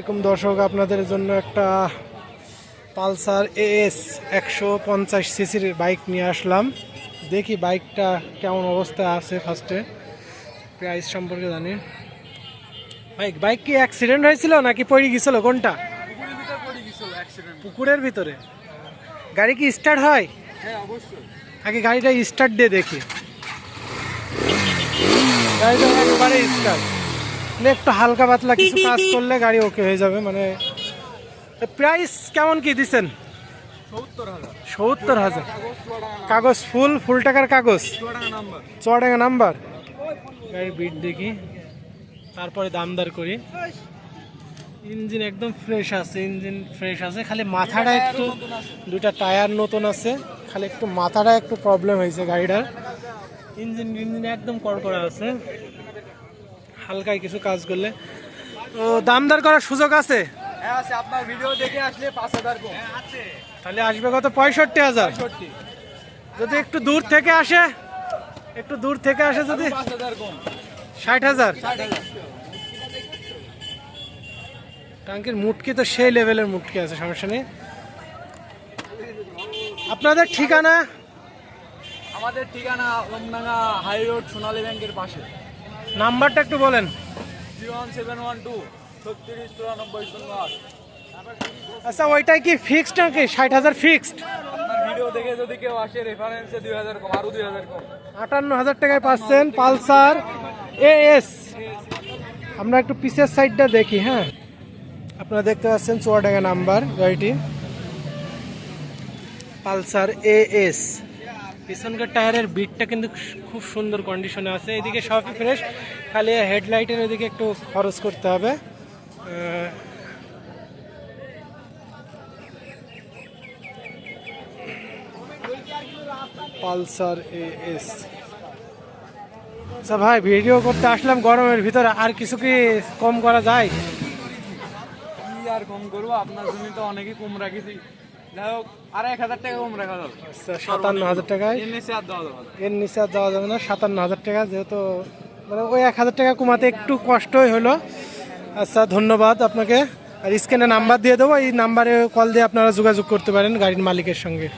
এরকম দর্শক, আপনাদের জন্য একটা পালসার এএস একশো পঞ্চাশ সিসির বাইক নিয়ে আসলাম। দেখি বাইকটা কেমন অবস্থায় আছে ফার্স্টে প্রাইস সম্পর্কে জানি। বাইক বাইক কি অ্যাক্সিডেন্ট হয়েছিল নাকি পড়ে গেছিল কোনটা? পুকুরের ভিতরে। গাড়ি কি স্টার্ট হয়? আগে গাড়িটা স্টার্ট দিয়ে দেখি। গাড়িটা একবারে স্টার্ট একটু হালকা পাতলা কিছু কাজ করলে গাড়ি ওকে হয়ে যাবে মানে প্রাইস কেমন কি দিচ্ছেন সত্তর হাজার। কাগজ ফুল ফুল টাকার কাগজ? চুয়াডাঙ্গা নাম্বার। গাড়ির বিট দেখি। তারপরে দামদার করি। ইঞ্জিন একদম ফ্রেশ আছে, ইঞ্জিন ফ্রেশ আছে, খালি মাথাটা একটু, দুইটা টায়ার নতুন আছে, খালি একটু মাথাটা একটু প্রবলেম হয়েছে গাড়িটার। ইঞ্জিন ইঞ্জিন একদম কড়কড়া আছে। হালকায় কিছু কাজ করলে। তো দামদার করার সুযোগ আছে? হ্যাঁ আপনার ভিডিও দেখে আসলে পাঁচ হাজার তাহলে আসবে কত? পঁয়ষট্টি হাজার। যদি একটু দূর থেকে আসে একটু দূর থেকে আসে যদি ষাট হাজার। টাঙ্কির মুটকি তো সেই লেভেলের মুটকি আছে সমস্যা নেই। আপনাদের ঠিকানা? আমাদের ঠিকানা ওমডাঙ্গা হাই রোড সোনালী ব্যাংকের পাশে। নাম্বারটা একটু বলেন। আচ্ছা ওইটাই কি ফিক্সড নাকি? ষাট হাজার ফিক্সড ভিডিও দেখে যদি কেউ আসে রেফারেন্সে দুই হাজার কম আরও দুই হাজার কম। আটান্ন হাজার টাকায় পাচ্ছেন পালসার এস আমরা একটু পিসের সাইডটা দেখি হ্যাঁ। আপনারা দেখতে পাচ্ছেন চুয়াডাঙ্গা নাম্বার গাড়িটি। পালসার এএস পিছনকার টায়ারের বিটটা কিন্তু খুব সুন্দর কন্ডিশনে আছে। এদিকে সবই ফ্রেশ খালি হেডলাইটের ওইদিকে একটু খরচ করতে হবে। পালসার এএস আচ্ছা ভাই, ভিডিও করতে আসলাম গরমের ভিতরে, আর কিছু কি কম করা যায়? কি আর কম করব? আপনার জন্য তো অনেকই কম রাখিছি। আচ্ছা সাতান্ন হাজার টাকায়? এর নিচে আর দেওয়া যাবে না। যাওয়া যাবে সাতান্ন হাজার টাকা যেহেতু মানে ওই এক হাজার টাকা কমাতে একটু কষ্টই হলো। আচ্ছা ধন্যবাদ আপনাকে। আর স্ক্রিনে নাম্বার দিয়ে দেবো এই নাম্বারে কল দিয়ে আপনারা যোগাযোগ করতে পারেন গাড়ির মালিকের সঙ্গে।